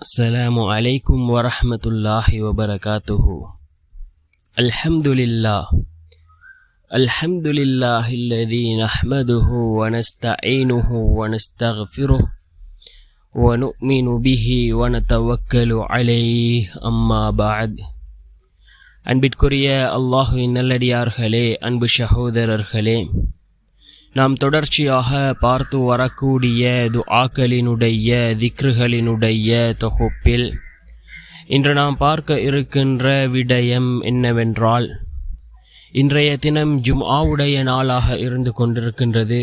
السلام عليكم ورحمة الله وبركاته الحمد لله الحمد لله الذي نحمده ونستعينه ونستغفره ونؤمن به ونتوكل عليه أما بعد அன்பிற்குரிய அல்லாஹுவின் நல்லடியார்களே அன்பு சகோதரர்களே நாம் தொடர்ச்சியாக பார்த்து வரக்கூடிய துஆக்களினுடைய திக்ருகளினுடைய தொகுப்பில் இன்று நாம் பார்க்க இருக்கின்ற விடயம் என்னவென்றால் இன்றைய தினம் ஜும்ஆவுடைய நாளாக இருந்து கொண்டிருக்கின்றது.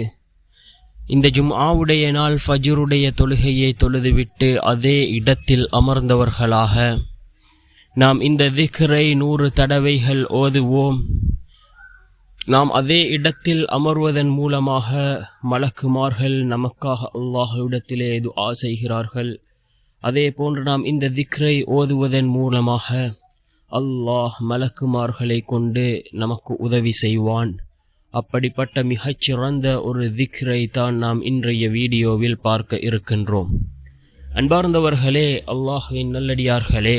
இந்த ஜும்ஆவுடைய நாள் ஃபஜ்ருடைய தொழுகையை தொழுதுவிட்டு அதே இடத்தில் அமர்ந்தவர்களாக நாம் இந்த திக்ரை நூறு தடவைகள் ஓதுவோம். நாம் அதே இடத்தில் அமர்வதன் மூலமாக மலக்குமார்கள் நமக்காக அல்லாஹ்விடத்திலே துஆ செய்கிறார்கள். அதே போன்று நாம் இந்த திக்ரை ஓதுவதன் மூலமாக அல்லாஹ் மலக்குமார்களை கொண்டு நமக்கு உதவி செய்வான். அப்படிப்பட்ட மிகச்சிறந்த ஒரு திக்ரை தான் நாம் இன்றைய வீடியோவில் பார்க்க இருக்கின்றோம். அன்பார்ந்தவர்களே அல்லாஹுவின் நல்லடியார்களே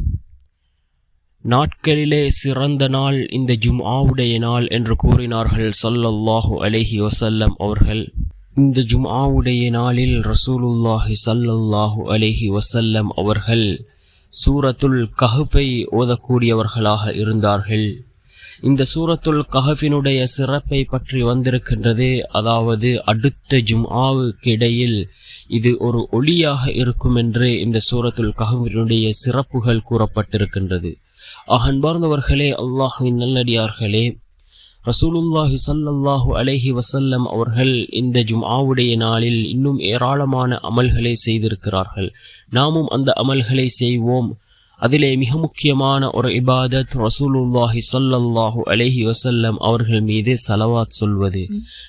நாட்களிலே சிறந்த நாள் இந்த ஜும்ஆவுடைய நாள் என்று கூறினார்கள் சல்லல்லாஹு அலஹி வசல்லம் அவர்கள். இந்த ஜும்ஆவுடைய நாளில் ரசூலுல்லாஹி சல்லல்லாஹு அலஹி வசல்லம் அவர்கள் சூரத்துல் கஹுப்பை ஓதக்கூடியவர்களாக இருந்தார்கள். இந்த சூரத்துல் கஹஃபினுடைய சிறப்பை பற்றி வந்திருக்கின்றது. அதாவது அடுத்த ஜும்ஆவுக்கு இடையில் இது ஒரு ஒளியாக இருக்கும் என்று இந்த சூரத்துல் கஹஃபினுடைய சிறப்புகள் கூறப்பட்டிருக்கின்றது. அகன்பார்ந்தவர்களே அல்லாஹுவின் நல்லடியார்களே ரசூலுல்லாஹி சல்லல்லாஹு அலைஹி வசல்லம் அவர்கள் இந்த ஜும்ஆவுடைய நாளில் இன்னும் ஏராளமான அமல்களை செய்திருக்கிறார்கள். நாமும் அந்த அமல்களை செய்வோம். அதிலே மிக முக்கியமான ஒரு இபாதத் ரசூலுல்லாஹி சல்லல்லாஹு அலைஹி வசல்லம் அவர்கள் மீது சலவாத் சொல்வது.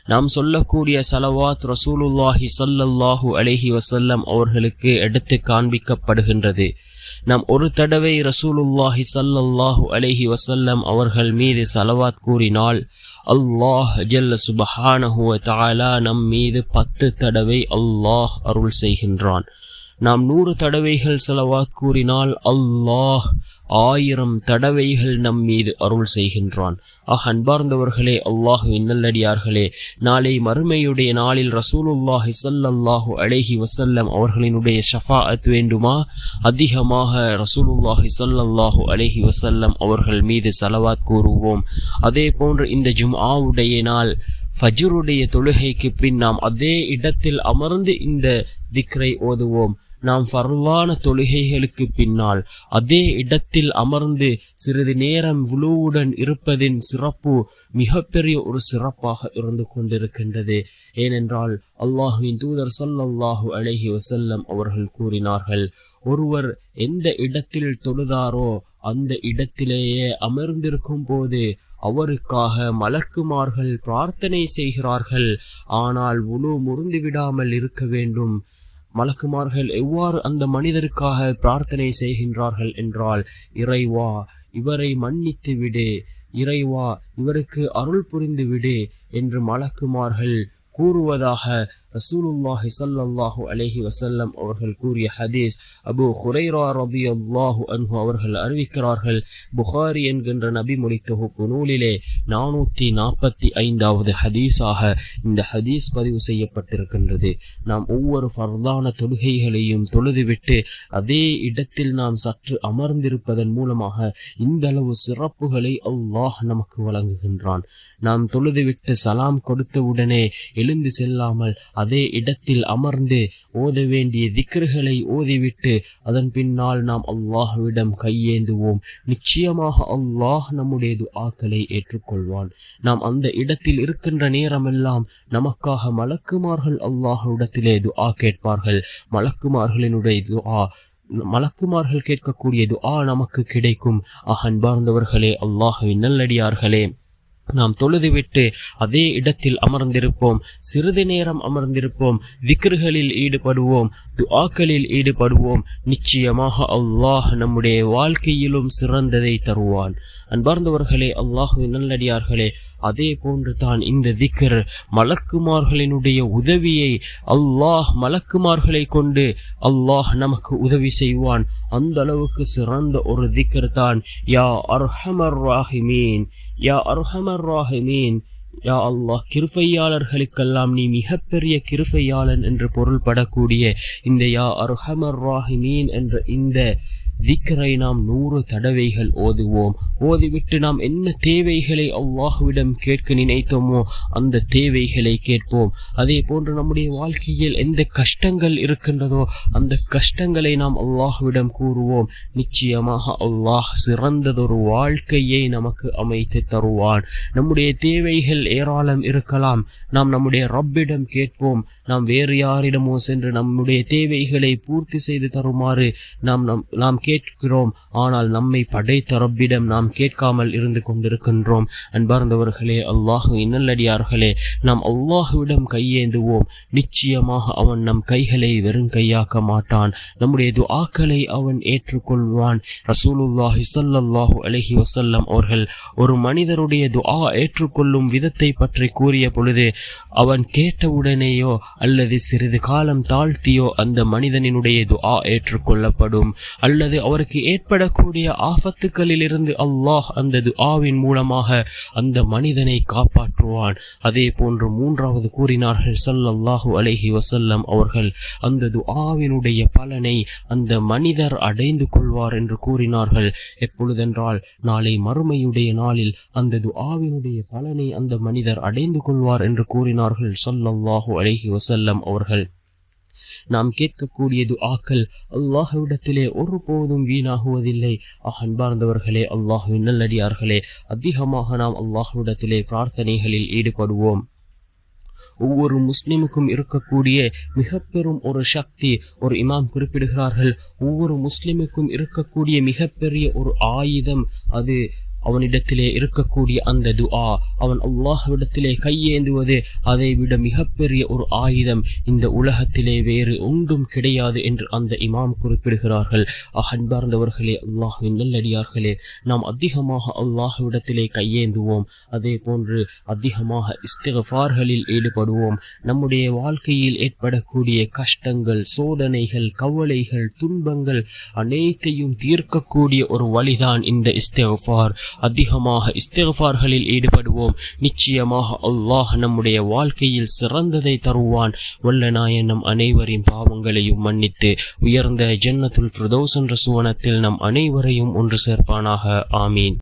நாம் சொல்லக்கூடிய சலவாத் ரசூலுல்லாஹி சல்லல்லாஹு அலைஹி வசல்லம் அவர்களுக்கு எடுத்து காண்பிக்கப்படுகின்றது. நாம் ஒரு தடவை ரசூலுல்லாஹி சல்லல்லாஹு அலைஹி வசல்லம் அவர்கள் மீது சலவாத் கூறினால் அல்லாஹ் ஜல்ல சுபஹானஹுவ தாலா நம் மீது பத்து தடவை அல்லாஹ் அருள் செய்கின்றான். நாம் நூறு தடவைகள் செலவாத் கூறினால் அல்லாஹ் ஆயிரம் தடவைகள் நம் மீது அருள் செய்கின்றான். ஆஹ் அன்பார்ந்தவர்களே அல்லாஹுவின் நல்லடியார்களே நாளை மறுமையுடைய நாளில் ரசூலுல்லாஹி சல்லல்லாஹு அலேஹி வசல்லம் அவர்களினுடைய ஷஃபாஅத் வேண்டுமா? அதிகமாக ரசூலுல்லாஹி சல்லல்லாஹு அலேஹி வசல்லம் அவர்கள் மீது செலவாத் கூறுவோம். அதே போன்று இந்த ஜும்ஆவுடைய நாள் ஃபஜ்ருடைய தொழுகைக்கு பின் நாம் அதே இடத்தில் அமர்ந்து இந்த திக்ரை ஓதுவோம். நாம் பரவான தொழுகைகளுக்கு பின்னால் அதே இடத்தில் அமர்ந்து சிறிது நேரம் உழுவுடன் இருப்பதின் சிறப்பு மிகப்பெரிய ஒரு சிறப்பாக இருந்து கொண்டிருக்கின்றது. ஏனென்றால் அல்லாஹுவின் தூதர் சொல்லல்லாஹு அழகி வசல்லம் அவர்கள் கூறினார்கள் ஒருவர் எந்த இடத்தில் தொழுதாரோ அந்த இடத்திலேயே அமர்ந்திருக்கும் போது அவருக்காக மலக்குமார்கள் பிரார்த்தனை செய்கிறார்கள். ஆனால் உழு முறிந்து விடாமல் இருக்க வேண்டும். மலக்குமார்கள் எவ்வாறு அந்த மனிதருக்காக பிரார்த்தனை செய்கின்றார்கள் என்றால் இறைவா இவரை மன்னித்து விடு இறைவா இவருக்கு அருள் புரிந்து விடு என்று மலக்குமார்கள் கூறுவதாக ரசூலுல்லாஹி சல்லாஹூ அலஹி வசல்லம் அவர்கள் கூறிய ஹதீஸ் அபு ஹுரைரா ரபி அல்லாஹு அன்ஹு அவர்கள் அறிவிக்கிறார்கள் புகாரி என்கின்ற நபிமொழி தொகுப்பு நூலிலே நானூற்றி நாற்பத்தி ஐந்தாவது ஹதீஸாக இந்த ஹதீஸ் பதிவு செய்யப்பட்டிருக்கின்றது. நாம் ஒவ்வொரு ஃபர்தான தொழுகைகளையும் தொழுதுவிட்டு அதே இடத்தில் நாம் சற்று அமர்ந்திருப்பதன் மூலமாக இந்த அளவு சிறப்புகளை அல்லாஹ் நமக்கு வழங்குகின்றான். நாம் தொழுதுவிட்டு சலாம் கொடுத்தவுடனே எழுந்து செல்லாமல் அதே இடத்தில் அமர்ந்து ஓத வேண்டிய திக்ருகளை ஓதிவிட்டு அதன் பின்னால் நாம் அல்லாஹ்விடம் கையேந்துவோம். நிச்சயமாக அல்லாஹ் நம்முடைய துஆக்களை ஏற்றுக்கொள்வான். நாம் அந்த இடத்தில் இருக்கின்ற நேரமெல்லாம் நமக்காக மலக்குமார்கள் அல்லாஹ்விடத்திலே துஆ கேட்பார்கள். மலக்குமார்களினுடைய துஆ மலக்குமார்கள் கேட்கக்கூடியது ஆ நமக்கு கிடைக்கும். அன்பார்ந்தவர்களே அல்லாஹுவின் நல்லடியார்களே. நாம் தொழுதுவிட்டு அதே இடத்தில் அமர்ந்திருப்போம் சிறிது நேரம் அமர்ந்திருப்போம் திக்ருகளில் ஈடுபடுவோம். துஆக்களில் ஈடுபடுவோம். நிச்சயமாக அல்லாஹ் நம்முடைய வாழ்க்கையிலும் சிறந்ததை தருவான். அன்பார்ந்தவர்களே அல்லாஹுவின் நல்லடியார்களே அதே போன்று தான் இந்த திக்கர் மலக்குமார்களினுடைய உதவியை அல்லாஹ் மலக்குமார்களை கொண்டு அல்லாஹ் நமக்கு உதவி செய்வான். அந்த அளவுக்கு சிறந்த ஒரு திக்கர் தான் யா அர்ஹமர் ராஹிமீன். யா அர்ஹமர் ராஹிமீன். யா அல்லாஹ் கிருஃபையாளர்களுக்கெல்லாம் நீ மிகப்பெரிய கிருஃபையாளன் என்று பொருள்படக்கூடிய இந்த யா அர்ஹமர் ராஹிமீன் என்ற இந்த திக்கரை நாம் நூறு தடவைகள் ஓதுவோம். ஓதிவிட்டு நாம் என்ன தேவைகளை அவ்வாஹுவிடம் கேட்க நினைத்தோமோ அந்த தேவைகளை கேட்போம். அதே போன்று நம்முடைய வாழ்க்கையில் எந்த கஷ்டங்கள் இருக்கின்றதோ அந்த கஷ்டங்களை நாம் அல்லாஹுவிடம் கூறுவோம். நிச்சயமாக அல்லாஹ் சிறந்ததொரு வாழ்க்கையை நமக்கு அமைத்து தருவான். நம்முடைய தேவைகள் ஏராளம் இருக்கலாம். நாம் நம்முடைய ரப்பிடம் கேட்போம். நாம் வேறு யாரிடமோ சென்று நம்முடைய தேவைகளை பூர்த்தி செய்து தருமாறு நாம் நம் நாம் கேட்கிறோம். ஆனால் நம்மை படைத்த ரப்பிடம் நாம் கேட்காமல் இருந்து கொண்டிருக்கின்றோம். அன்பார்ந்தவர்களே அல்லாஹு இன்னல்லடியார்களே நாம் அல்லாஹுவிடம் கையேந்துவோம். நிச்சயமாக அவன் நம் கைகளை வெறும் கையாக்க மாட்டான். நம்முடைய துஆக்களை அவன் ஏற்றுக்கொள்வான். ரசூலுல்லாஹி ஸல்லல்லாஹு அலஹி வசல்லம் அவர்கள் ஒரு மனிதருடைய துஆ ஏற்றுக்கொள்ளும் விதத்தை பற்றி கூறிய பொழுது அவன் கேட்டவுடனேயோ அல்லது சிறிது காலம் தாழ்த்தியோ அந்த மனிதனினுடைய துஆ ஏற்றுக்கொள்ளப்படும். அல்லது அவருக்கு ஏற்படக்கூடிய ஆபத்துக்களிலிருந்து அல்லாஹ் அந்த துஆவின் மூலமாக அந்த மனிதனை காப்பாற்றுவான். அதே போன்று மூன்றாவது கூறினார்கள் சல்லல்லாஹு அலஹி வசல்லம் அவர்கள் அந்த துஆவினுடைய பலனை அந்த மனிதர் அடைந்து கொள்வார் என்று கூறினார்கள். எப்பொழுதென்றால் நாளை மறுமையுடைய நாளில் அந்த துஆவினுடைய பலனை அந்த மனிதர் அடைந்து கொள்வார் என்று கூறினார்கள் சல்லல்லாஹு அலஹி வசல்லம் வசல்லம் அவர்கள். நாம் கேட்கக்கூடிய துஆக்கள் அல்லாஹுவிடத்திலே ஒருபோதும் வீணாகுவதில்லை. அன்பார்ந்தவர்களே அல்லாஹுவின் நல்லடியார்களே அதிகமாக நாம் அல்லாஹுவிடத்திலே பிரார்த்தனைகளில் ஈடுபடுவோம். ஒவ்வொரு முஸ்லிமுக்கும் இருக்கக்கூடிய மிக பெரும் ஒரு சக்தி ஒரு இமாம் குறிப்பிடுகிறார்கள். ஒவ்வொரு முஸ்லிமுக்கும் இருக்கக்கூடிய மிகப்பெரிய ஒரு ஆயுதம் அது. அவனிடத்திலே இருக்கக்கூடிய அந்த துஆ அவன் அல்லாஹ்விடத்திலே கையேந்துவது அதை விட மிகப்பெரிய ஒரு ஆயுதம் இந்த உலகத்திலே வேறு ஒன்றும் கிடையாது என்று அந்த இமாம் குறிப்பிடுகிறார்கள். அன்பார்ந்தவர்களே அல்லாஹின் நல்லடியார்களே நாம் அதிகமாக அல்லாஹ்விடத்திலே கையேந்துவோம். அதே போன்று அதிகமாக இஸ்திகஃபார்களில் ஈடுபடுவோம். நம்முடைய வாழ்க்கையில் ஏற்படக்கூடிய கஷ்டங்கள் சோதனைகள் கவலைகள் துன்பங்கள் அனைத்தையும் தீர்க்கக்கூடிய ஒரு வழிதான் இந்த இஸ்திகஃபார். அதிகமாக இஸ்திகஃபார்களில் ஈடுபடுவோம். நிச்சயமாக அல்லாஹ் நம்முடைய வாழ்க்கையில் சிறந்ததை தருவான். வல்ல நாயன் நம் அனைவரின் பாவங்களையும் மன்னித்து உயர்ந்த ஜன்னத்துல் ஃபிரதோஸ் என்ற சுவனத்தில் நம் அனைவரையும் ஒன்று சேர்ப்பானாக. ஆமீன்.